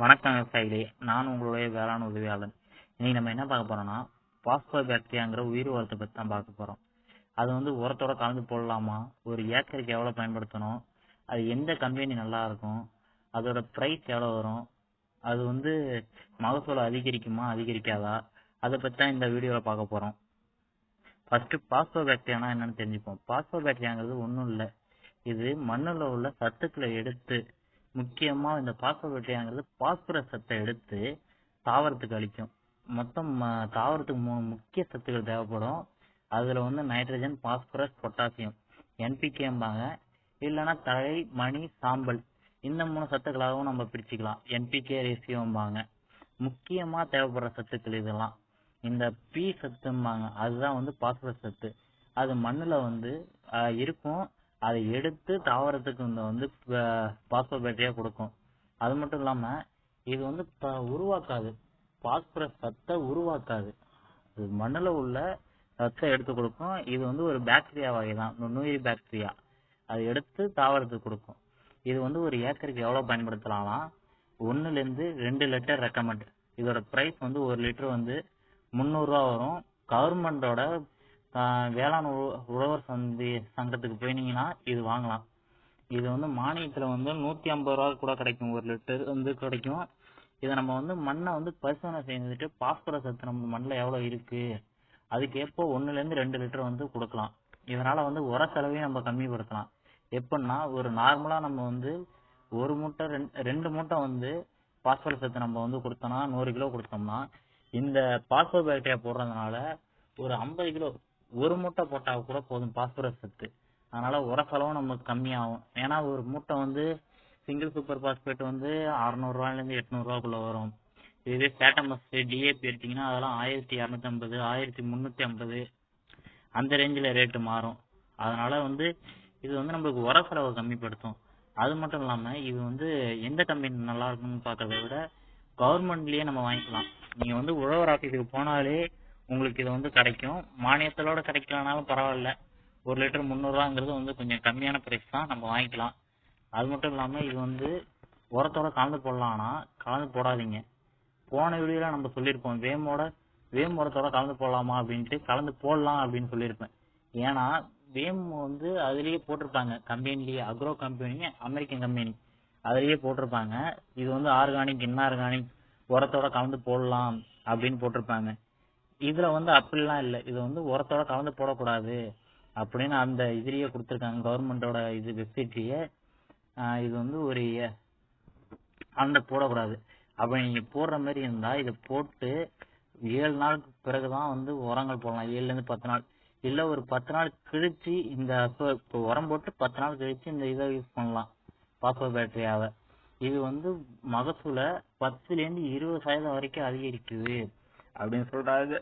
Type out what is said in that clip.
வணக்கம் விவசாயிகளே நான் உங்களுடைய வேளாண் உதவியாளன். இன்னைக்கு நம்ம என்ன பார்க்க போறோம்னா பாஸ்போ பாக்டீரியாங்கிற உயிர் உரத்தை பத்தி தான் பார்க்க போறோம். அது வந்து உரத்தோட கலந்து போடலாமா? ஒரு ஏக்கருக்கு எவ்வளவு பயன்படுத்தணும்? அது எந்த கம்பெனி நல்லா இருக்கும்? அதோட பிரைஸ் எவ்வளவு வரும்? அது வந்து மகசூல் அதிகரிக்குமா அதிகரிக்காதா? அதை பத்தி தான் இந்த வீடியோல பார்க்க போறோம். ஃபர்ஸ்ட் பாஸ்போ பாக்டீரியானா என்னன்னு தெரிஞ்சுப்போம். பாஸ்போ பாக்டீரியாங்கிறது ஒன்றும் இல்லை. இது மண்ணில் உள்ள சத்துக்களை எடுத்து முக்கியமா இந்த பாஸ்போபாக்டீரியாங்கிறது பாஸ்பரஸ் சத்தை எடுத்து தாவரத்துக்கு அளிக்கும் மொத்தம் ம- தாவரத்துக்கு மு- முக்கிய சத்துக்கள் தேவைப்படும். அதுல வந்து நைட்ரஜன் பாஸ்பரஸ் பொட்டாசியம் என்பிகேம்பாங்க இல்லைன்னா தழை மணி சாம்பல். இந்த மூணு சத்துக்களாகவும் நம்ம பிரிச்சுக்கலாம். என்பிகே ரேசியோம்பாங்க முக்கியமா தேவைப்படுற சத்துக்கள் இதெல்லாம். இந்த பி சத்தும்பாங்க. அதுதான் வந்து பாஸ்பரஸ் சத்து. அது மண்ணுல வந்து இருக்கும். அதை எடுத்து தாவரத்துக்கு இந்த வந்து பாஸ்போபேட்டரியா கொடுக்கும். அது மட்டும் இல்லாம இது வந்து உருவாக்காது. பாஸ்பரஸ் சத்தை உருவாக்காது. இது மண்ணுல உள்ள சத்தை எடுத்து கொடுக்கும். இது வந்து ஒரு பாக்டீரியா வகை தான் நுண்ணுயிரி பாக்டீரியா அதை எடுத்து தாவரத்துக்கு கொடுக்கும். இது வந்து ஒரு ஏக்கருக்கு எவ்வளவு பயன்படுத்தலாம்னா ஒன்றுலேருந்து இருந்து ரெண்டு லிட்டர் ரெக்கமெண்ட் இதோட ப்ரைஸ் வந்து ஒரு லிட்டர் வந்து முந்நூறுரூவா வரும். கவர்மெண்டோட வேளாண் உழ- உழவர் சந்தி சங்கத்துக்கு போயினீங்கன்னா இது வாங்கலாம். இது வந்து மானியத்துல வந்து நூத்தி ஐம்பது ரூபா கூட கிடைக்கும். ஒரு லிட்டர் வந்து கிடைக்கும். இதை நம்ம வந்து மண்ணை வந்து பரிசோதனை செய்துட்டு பாஸ்பரஸ் சத்து நம்ம மண்ணில் எவ்வளோ இருக்கு அதுக்கு எப்போ ஒண்ணுல இருந்து ரெண்டு லிட்டர் வந்து கொடுக்கலாம். இதனால வந்து உர செலவையும் நம்ம கம்மிப்படுத்தலாம். எப்படின்னா ஒரு நார்மலா நம்ம வந்து ஒரு மூட்டை ரெண்டு ரெண்டு மூட்டை வந்து பாஸ்பரஸ் சத்து நம்ம வந்து கொடுத்தோம்னா நூறு கிலோ கொடுத்தோம்னா இந்த பாஸ்போ பாக்டீரியா போடுறதுனால ஒரு ஐம்பது கிலோ ஒரு மூட்டை போட்டா கூட போதும் பாஸ்பரஸ் சத்து அதனால உர செலவும் நமக்கு கம்மியாகும். ஏன்னா ஒரு மூட்டை வந்து சிங்கிள் சூப்பர் பாஸ்பேட் வந்து அறுநூறு ரூபாயில எட்நூறு வரும். இதுவே பேட்டமஸ் டிஏபி எடுத்தீங்கன்னா அதெல்லாம் ஆயிரத்தி இரநூத்தி ஐம்பது ஆயிரத்தி முந்நூற்றி ஐம்பது அந்த ரேஞ்சில் ரேட்டு மாறும். அதனால வந்து இது வந்து நம்மளுக்கு உர செலவை கம்மிப்படுத்தும். அது மட்டும் இல்லாமல் இது வந்து எந்த கம்பெனி நல்லா இருக்குன்னு பார்க்கறத விட கவர்மெண்ட்லேயே நம்ம வாங்கிக்கலாம். நீங்கள் வந்து உழவர் ஆஃபீஸுக்கு போனாலே உங்களுக்கு இது வந்து கிடைக்கும். மானியத்தலோட கிடைக்கலனாலும் பரவாயில்ல. ஒரு லிட்டர் முந்நூறுவாங்கிறது வந்து கொஞ்சம் கம்மியான பிரைஸ் தான். நம்ம வாங்கிக்கலாம். அது மட்டும் இல்லாமல் இது வந்து உரத்தோட கலந்து போடலாம்னா கலந்து போடாதீங்க. போன வீடியோல நம்ம சொல்லியிருப்போம். வேமோட வேம் உரத்தோட கலந்து போடலாமா அப்படின்ட்டு கலந்து போடலாம் அப்படின்னு சொல்லியிருப்பேன். ஏன்னா வேம் வந்து அதுலேயே போட்டிருப்பாங்க. கம்பெனிலேயே அக்ரோ கம்பெனி அமெரிக்கன் கம்பெனி அதுலேயே போட்டிருப்பாங்க. இது வந்து ஆர்கானிக் இன்ஆர்கானிக் உரத்தோட கலந்து போடலாம் அப்படின்னு போட்டிருப்பாங்க. இதுல வந்து அப்படிலாம் இல்ல. இது வந்து உரத்தோட கலந்து போடக்கூடாது அப்படின்னு அந்த இதுலயே கொடுத்திருக்காங்க. கவர்மெண்டோட இது வெப்சைட்லயே இது வந்து ஒரு அந்த போடக்கூடாது. அப்ப நீங்க போடுற மாதிரி இருந்தா இதை போட்டு ஏழு நாளுக்கு பிறகுதான் வந்து உரங்கள் போடலாம். ஏழுல இருந்து பத்து நாள். இல்ல ஒரு பத்து நாள் கழிச்சு இந்த இப்ப உரம் போட்டு பத்து நாள் கழிச்சு இந்த இதை யூஸ் பண்ணலாம். பாப்பா பேட்டரியாவை. இது வந்து மகசூல பத்துல இருந்து இருபது சதவீதம் வரைக்கும் அதிகரிக்குது அப்படின்னு சொல்றாங்க.